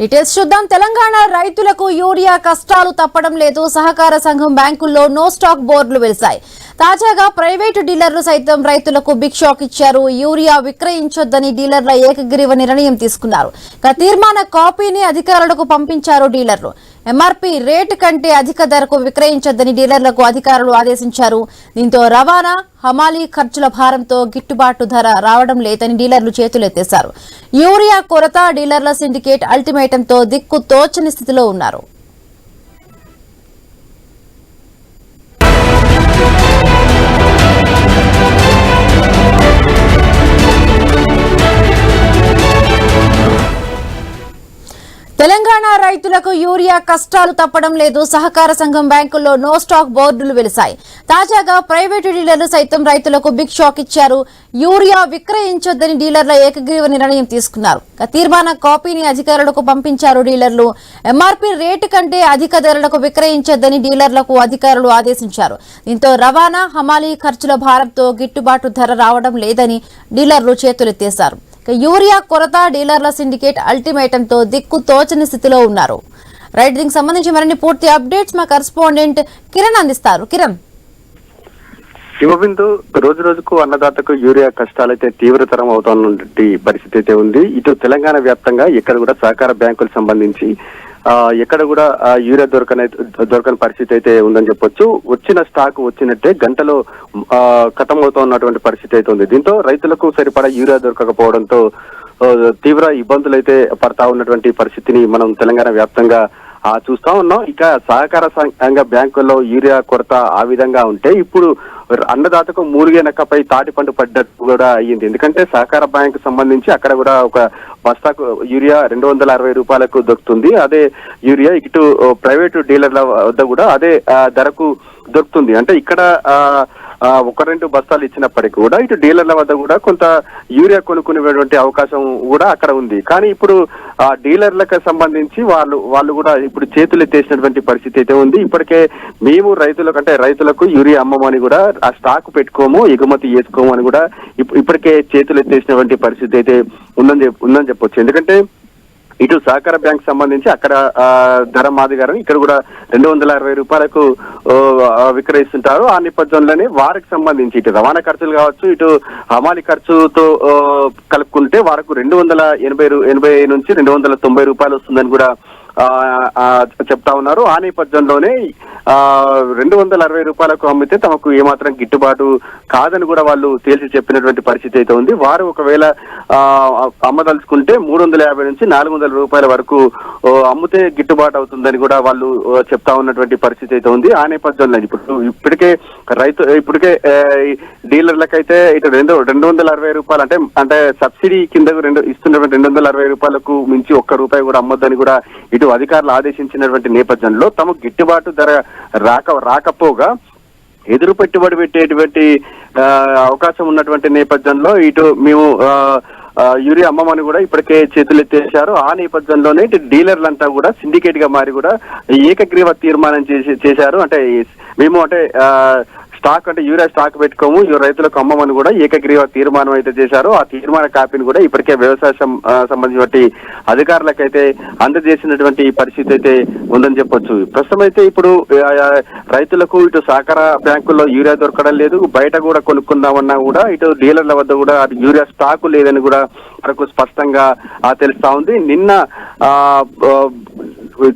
Details చూద్దాం. తెలంగాణ రైతులకు urea కష్టాలు తప్పడం లేదు. సహకార సంఘం బ్యాంకుల్లో నో స్టాక్ బోర్డులు వెలిశాయి. తాజాగా ప్రైవేటు డీలర్లు సైతం రైతులకు బిగ్ షాక్ ఇచ్చారు. యూరియా విక్రయించొద్దని డీలర్ల ఏకగ్రీవ నిర్ణయం తీసుకున్నారు. ఇక తీర్మాన కాపీని అధికారులకు పంపించారు డీలర్లు. ఎంఆర్పీ రేటు కంటే అధిక ధరకు విక్రయించొద్దని డీలర్లకు అధికారులు ఆదేశించారు. దీంతో రవాణా హమాలీ ఖర్చుల భారంతో గిట్టుబాటు ధర రావడం లేదని డీలర్లు చేతులెత్తేశారు. యూరియా కొరత డీలర్ల సిండికేట్ అల్టిమేటంతో దిక్కు తోచని స్థితిలో ఉన్నారు. తెలంగాణ రైతులకు యూరియా కష్టాలు తప్పడం లేదు. సహకార సంఘం బ్యాంకుల్లో నో స్టాక్ బోర్డులు వెలిశాయి. తాజాగా ప్రైవేటు డీలర్లు సైతం రైతులకు బిగ్ షాక్ ఇచ్చారు. యూరియా విక్రయించొద్దని డీలర్ల ఏకగ్రీవ నిర్ణయం తీసుకున్నారు. తీర్మాన కాపీని అధికారులకు పంపించారు డీలర్లు. ఎంఆర్పీ రేటు కంటే అధిక ధరలకు విక్రయించొద్దని డీలర్లకు అధికారులు ఆదేశించారు. దీంతో రవాణా హమాలీ ఖర్చుల భారంతో గిట్టుబాటు ధర రావడం లేదని డీలర్లు చేతులెత్తేశారు. యూరియా కొరత డీలర్ల సిండికేట్ అల్టిమేటంతో దిక్కు తోచని స్థితిలో ఉన్నారు. రైట్ దీనికి సంబంధించి మరిన్ని పూర్తి అప్డేట్స్ మా కరెస్పాండెంట్ కిరణ్ అందిస్తారు. కిరణ్. శివబిందు రోజు రోజుకు అన్నదాతకు యూరియా కష్టాలైతే తీవ్రతరం అవుతున్నటువంటి పరిస్థితి అయితే ఉంది. ఇటు తెలంగాణ వ్యాప్తంగా ఇక్కడ కూడా సహకార బ్యాంకులకు సంబంధించి ఎక్కడ కూడా యూరియా దొరకని దొరకని పరిస్థితి అయితే ఉందని చెప్పొచ్చు. వచ్చిన స్టాక్ వచ్చినట్టే గంటలో కథమవుతా ఉన్నటువంటి పరిస్థితి అయితే ఉంది. దీంతో రైతులకు సరిపడా యూరియా దొరకకపోవడంతో తీవ్ర ఇబ్బందులు అయితే పడతా ఉన్నటువంటి పరిస్థితిని మనం తెలంగాణ వ్యాప్తంగా చూస్తా ఉన్నాం. ఇక సహకార సంఘ బ్యాంకుల్లో యూరియా కొరత ఆ విధంగా ఉంటే ఇప్పుడు అన్నదాతకు మూలిగే నక్కపై తాటి పండు పడ్డట్టు కూడా అయ్యింది. ఎందుకంటే సహకార బ్యాంకు సంబంధించి అక్కడ కూడా ఒక బస్తాకు యూరియా రెండు వందల అరవై రూపాయలకు దొరుకుతుంది. అదే యూరియా ఇటు ప్రైవేటు డీలర్ల వద్ద కూడా అదే ధరకు దొరుకుతుంది. అంటే ఇక్కడ ఒక రెండు బస్తాలు ఇచ్చినప్పటికీ కూడా ఇటు డీలర్ల వద్ద కూడా కొంత యూరియా కొనుక్కునేటువంటి అవకాశం కూడా అక్కడ ఉంది. కానీ ఇప్పుడు ఆ డీలర్లకు సంబంధించి వాళ్ళు వాళ్ళు కూడా ఇప్పుడు చేతులు ఎత్తేసినటువంటి పరిస్థితి అయితే ఉంది. ఇప్పటికే మేము రైతులకు అంటే రైతులకు యూరియా అమ్మమని కూడా ఆ స్టాక్ పెట్టుకోము ఎగుమతి చేసుకోము అని కూడా ఇప్పటికే చేతులు ఎత్తేసినటువంటి పరిస్థితి అయితే ఉందని ఉందని చెప్పొచ్చు. ఎందుకంటే ఇటు సహకార బ్యాంక్ సంబంధించి అక్కడ ధర మాదిగారు ఇక్కడ కూడా రెండు వందల అరవై రూపాయలకు విక్రయిస్తుంటారు. ఆ నేపథ్యంలోనే వారికి సంబంధించి ఇటు రవాణా ఖర్చులు కావచ్చు ఇటు హమాలి ఖర్చుతో కలుపుకుంటే వారికి రెండు వందల ఎనభై ఎనభై నుంచి రెండు వందల తొంభై రూపాయలు వస్తుందని కూడా చెప్తా ఉన్నారు. ఆ నేపథ్యంలోనే ఆ రెండు వందల అరవై రూపాయలకు అమ్మితే తమకు ఏమాత్రం గిట్టుబాటు కాదని కూడా వాళ్ళు తేల్చి చెప్పినటువంటి పరిస్థితి అయితే ఉంది. వారు ఒకవేళ ఆ, అమ్మదలుచుకుంటే మూడు వందల యాభై నుంచి నాలుగు వందల రూపాయల వరకు అమ్మితే గిట్టుబాటు అవుతుందని కూడా వాళ్ళు చెప్తా ఉన్నటువంటి పరిస్థితి అయితే ఉంది. ఆ నేపథ్యంలో ఇప్పుడు ఇప్పటికే రైతు ఇప్పటికే డీలర్లకైతే ఇటు రెండు రెండు వందల అరవై రూపాయలు అంటే అంటే సబ్సిడీ కింద రెండు ఇస్తున్నటువంటి రెండు వందల అరవై రూపాయలకు మించి ఒక్క రూపాయి కూడా అమ్మొద్దని కూడా ఇటు అధికారులు ఆదేశించినటువంటి నేపథ్యంలో తమకు గిట్టుబాటు ధర రాక రాకపోగా ఎదురు పెట్టుబడి పెట్టేటువంటి అవకాశం ఉన్నటువంటి నేపథ్యంలో ఇటు మేము ఆ, యూరియా అమ్మమని కూడా ఇప్పటికే చేతులు ఎత్తేశారు ఆ నేపథ్యంలోనే ఇటు డీలర్లంతా కూడా సిండికేట్గా మారి కూడా ఏకగ్రీవ తీర్మానం చేసి చేశారు. అంటే మేము అంటే ఆ, స్టాక్ అంటే యూరియా స్టాక్ పెట్టుకోము. ఈ రైతులకు అమ్మమని కూడా ఏకగ్రీవ తీర్మానం అయితే చేశారు. ఆ తీర్మాన కాపీని కూడా ఇప్పటికే వ్యవసాయ సంబంధించినటువంటి అధికారులకైతే అందజేసినటువంటి పరిస్థితి అయితే ఉందని చెప్పొచ్చు. ప్రస్తుతం అయితే ఇప్పుడు రైతులకు ఇటు సహకార బ్యాంకుల్లో యూరియా దొరకడం లేదు. బయట కూడా కొనుక్కుందామన్నా కూడా ఇటు డీలర్ల వద్ద కూడా యూరియా స్టాకు లేదని కూడా మనకు స్పష్టంగా తెలుస్తా ఉంది. నిన్న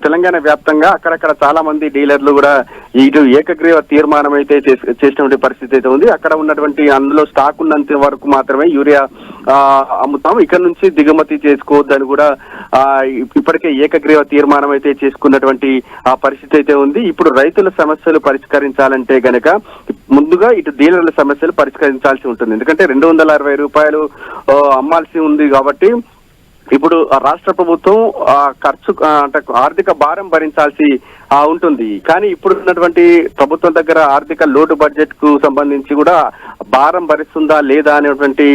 తెలంగాణ వ్యాప్తంగా అక్కడక్కడ చాలా మంది డీలర్లు కూడా ఇటు ఏకగ్రీవ తీర్మానం అయితే చేసినటువంటి పరిస్థితి అయితే ఉంది. అక్కడ ఉన్నటువంటి అందులో స్టాక్ ఉన్నంత వరకు మాత్రమే యూరియా అమ్ముతాం ఇక్కడ నుంచి దిగుమతి చేసుకోవద్దని కూడా ఇప్పటికే ఏకగ్రీవ తీర్మానం అయితే చేసుకున్నటువంటి ఆ పరిస్థితి అయితే ఉంది. ఇప్పుడు రైతుల సమస్యలు పరిష్కరించాలంటే గనక ముందుగా ఇటు డీలర్ల సమస్యలు పరిష్కరించాల్సి ఉంటుంది. ఎందుకంటే రెండు వందల అరవై రూపాయలు అమ్మాల్సి ఉంది కాబట్టి ఇప్పుడు రాష్ట్ర ప్రభుత్వం ఖర్చు అంటే ఆర్థిక భారం భరించాల్సి ఉంటుంది. కానీ ఇప్పుడు ఉన్నటువంటి ప్రభుత్వం దగ్గర ఆర్థిక లోటు బడ్జెట్కు సంబంధించి కూడా భారం భరిస్తుందా లేదా అనేటువంటి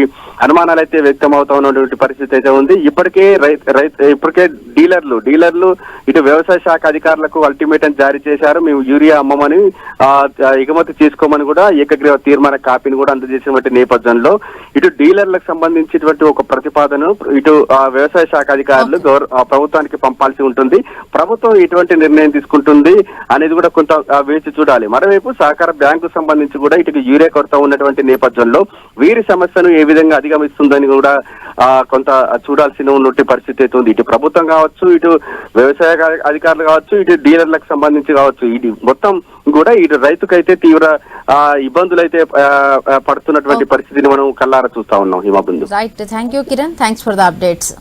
అనుమానాలు అయితే వ్యక్తం అవుతా ఉన్నటువంటి పరిస్థితి అయితే ఉంది. ఇప్పటికే రైతు ఇప్పటికే డీలర్లు డీలర్లు ఇటు వ్యవసాయ శాఖ అధికారులకు అల్టిమేటం జారీ చేశారు. మేము యూరియా అమ్మమని ఎగుమతి చేసుకోమని కూడా ఏకగ్రీవ తీర్మాన కాపీని కూడా అందజేసినటువంటి నేపథ్యంలో ఇటు డీలర్లకు సంబంధించినటువంటి ఒక ప్రతిపాదన ఇటు ఆ, వ్యవసాయ శాఖ అధికారులు ప్రభుత్వానికి పంపాల్సి ఉంటుంది. ప్రభుత్వం ఎటువంటి నిర్ణయం తీసుకుంటుంది అనేది కూడా కొంత వేచి చూడాలి. మరోవైపు సహకార బ్యాంకు సంబంధించి కూడా ఇటు యూరియా కొరత ఉన్నటువంటి నేపథ్యంలో వీరి సమస్యను ఏ విధంగా అధిగమిస్తుందని కూడా కొంత చూడాల్సిన ఉన్నటువంటి పరిస్థితి అయితే ఉంది. ఇటు ప్రభుత్వం కావచ్చు ఇటు వ్యవసాయ అధికారులు కావచ్చు ఇటు డీలర్లకు సంబంధించి కావచ్చు. ఇది మొత్తం కూడా ఇటు రైతుకైతే తీవ్ర ఇబ్బందులు అయితే పడుతున్నటువంటి పరిస్థితిని మనం కల్లారా చూస్తా ఉన్నాం. Himabindu. Right thank you Kiran thanks for the updates